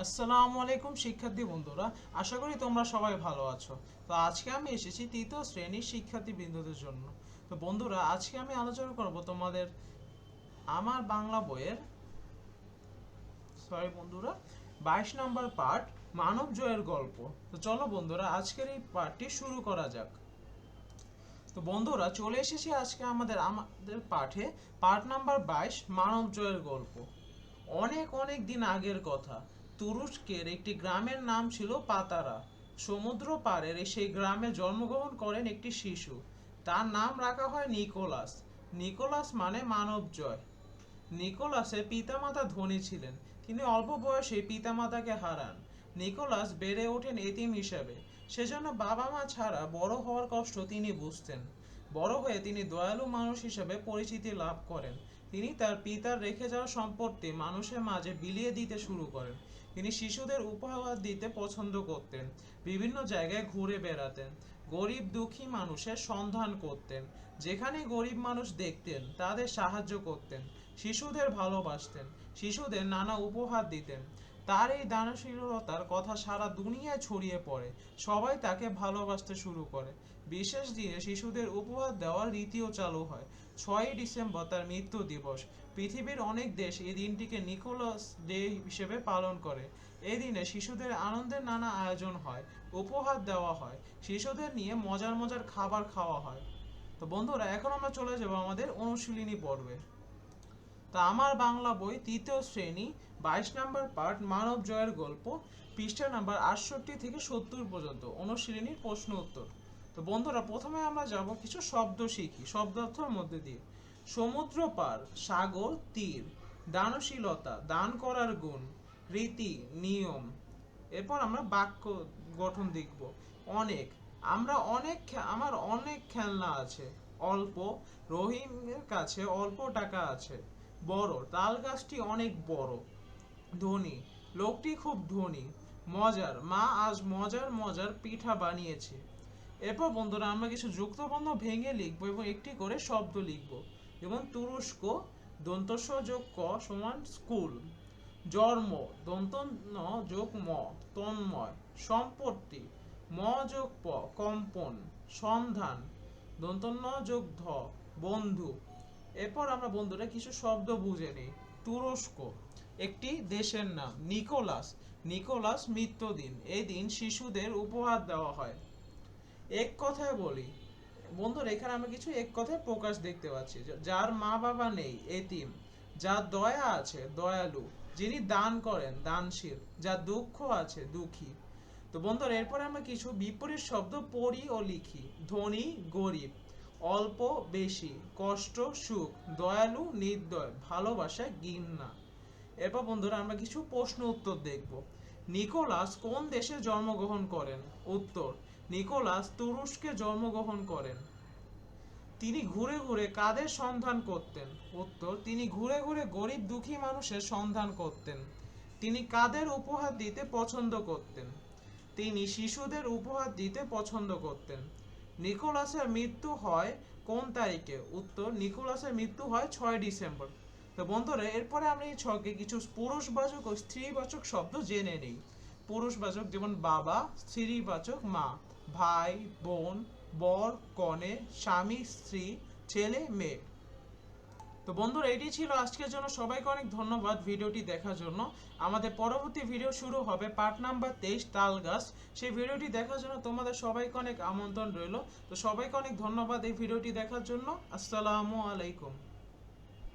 আসসালামু আলাইকুম শিক্ষার্থী বন্ধুরা, আশা করি তোমরা সবাই ভালো আছো। তো আজকে আমি এসেছি তৃতীয় শ্রেণির শিক্ষার্থী বিন্দুদের জন্য। তো বন্ধুরা, আজকে আমি আলোচনা করব তোমাদের আমার বাংলা বইয়ের সরি বন্ধুরা, বাইশ নম্বর পার্ট মানব জয়ের গল্প। তো চলো বন্ধুরা, আজকের এই পার্টটি শুরু করা যাক। তো বন্ধুরা, চলে এসেছি আজকে আমাদের আমাদের পাঠে পার্ট নাম্বার বাইশ, মানব জয়ের গল্প। অনেক অনেক দিন আগের কথা। তুরস্কের একটি গ্রামের নাম ছিল পাতারা। সমুদ্র পাড়ের সেই গ্রামে জন্মগ্রহণ করেন একটি শিশু। তার নাম রাখা হয় নিকোলাস। নিকোলাস মানে মানব জয়। নিকোলাসের পিতামাতা ধনী ছিলেন, তিনি অল্প বয়সে পিতামাতাকে হারান। নিকোলাস বেড়ে ওঠেন এতিম হিসাবে। সেজন্য বাবা মা ছাড়া বড় হওয়ার কষ্ট তিনি বুঝতেন। বড় হয়ে তিনি দয়ালু মানুষ হিসেবে পরিচিতি লাভ করেন। তিনি তার পিতার রেখে যাওয়া সম্পত্তি মানুষের মাঝে বিলিয়ে দিতে শুরু করেন। তিনি শিশুদের উপহার দিতে পছন্দ করতেন, বিভিন্ন জায়গায় ঘুরে বেড়াতেন, গরিব দুঃখী মানুষের সন্ধান করতেন, যেখানে গরিব মানুষ দেখতেন, তাদের সাহায্য করতেন, শিশুদের ভালোবাসতেন, শিশুদের নানা উপহার দিতেন। তার এই দানশীলতার কথা সারা দুনিয়ায় ছড়িয়ে পড়ে। সবাই তাকে ভালোবাসতে শুরু করে। বিশেষ দিনে শিশুদের উপহার দেওয়ার রীতিও চালু হয়। ছয়ই ডিসেম্বর তার মৃত্যু দিবস। পৃথিবীর অনেক দেশ এই দিনটিকে নিকোলাস ডে হিসেবে পালন করে। এই দিনে শিশুদের আনন্দের নানা আয়োজন হয়, উপহার দেওয়া হয়, শিশুদের নিয়ে মজার মজার খাবার খাওয়া হয়। তো বন্ধুরা, এখন আমরা চলে যাব আমাদের অনুশীলনী পর্বে। তা আমার বাংলা বই তৃতীয় শ্রেণি, বাইশ নম্বর পার্ট, মানব জয়ের গল্প, পৃষ্ঠা নাম্বার আটষট্টি থেকে সত্তর পর্যন্ত, অনুশীলনীর প্রশ্ন উত্তর। তো বন্ধুরা, প্রথমে আমরা যাব কিছু শব্দ শিখি, শব্দার্থর মধ্যে দিয়ে। সমুদ্র পার, সাগর, তীর, দানশীলতা, দান করার গুণ, রীতি, নিয়ম। এরপর আমরা বাক্য গঠন দেখব। অনেক, আমরা অনেক আমার অনেক খেলনা আছে। অল্প রহিমের কাছে অল্প টাকা আছে। বড়। তাল গাছটি অনেক বড়, ধনী। লোকটি খুব ধনী, মজার। মা আজ মজার মজার পিঠা বানিয়েছে। এরপর বন্ধুরা, আমরা কিছু যুক্তবন্ধ ভেঙে লিখব এবং একটি করে শব্দ লিখব। যেমন তুরস্ক, দন্তস্ব যোগ ক সমান স্কুল। জন্ম দন্ত যোগ ম, তন্ময়। সম্পত্তি, ম যোগ প, কম্পন। সন্ধান দন্ত যোগ ধ, বন্ধু। এরপর আমরা বন্ধুরা কিছু শব্দ বুঝে নিই। তুরস্ক, একটি দেশের নাম, নিকোলাস। নিকোলাস মৃত্যুদিন। এই দিন শিশুদের উপহার দেওয়া হয়। এক কথায় বলি, বন্ধুরা, এখানে আমরা কিছু এক কথায় প্রকাশ দেখতে পাচ্ছি। যার মা বাবা নেই, এতিম। যার দয়া আছে, দয়ালু। যিনি দান করেন, দানশীল। যার দুঃখ আছে, দুঃখী। তো বন্ধুরা, এরপরে আমরা কিছু বিপরীত শব্দ পড়ি ও লিখি। ধনী, গরিব। অল্প, বেশি, কষ্ট, সুখ, দয়ালু, নির্দয়, ভালোবাসা, ঘৃণা। এরপর বন্ধুরা আমরা কিছু প্রশ্ন উত্তর দেখব। নিকোলাস কোন দেশে জন্মগ্রহণ করেন? উত্তর, নিকোলাস তুরস্কে জন্মগ্রহণ করেন। তিনি ঘুরে ঘুরে কাদের সন্ধান করতেন? উত্তর, তিনি ঘুরে ঘুরে গরিব দুঃখী মানুষের সন্ধান করতেন। তিনি কাদের উপহার দিতে পছন্দ করতেন? তিনি শিশুদের উপহার দিতে পছন্দ করতেন। নিকোলাসের মৃত্যু হয় কোন তারিখে? উত্তর, নিকোলাসের মৃত্যু হয় ছয় ডিসেম্বর। তো বন্ধুরা, এরপরে আমি ছকে কিছু পুরুষবাচক ও স্ত্রীবাচক শব্দ জেনে নিই। পুরুষবাচক যেমন বাবা, স্ত্রীবাচক মা, ভাই, বোন, বর, কনে, স্বামী, স্ত্রী, ছেলে, মেয়ে। তো বন্ধুরা, এটি ছিল আজকের জন্য। সবাইকে অনেক ধন্যবাদ ভিডিওটি দেখার জন্য। আমাদের পরবর্তী ভিডিও শুরু হবে পার্ট নাম্বার তেইশ, তাল গাছ। সেই ভিডিওটি দেখার জন্য তোমাদের সবাইকে অনেক আমন্ত্রণ রইল। তো সবাইকে অনেক ধন্যবাদ এই ভিডিওটি দেখার জন্য। আসসালামু আলাইকুম।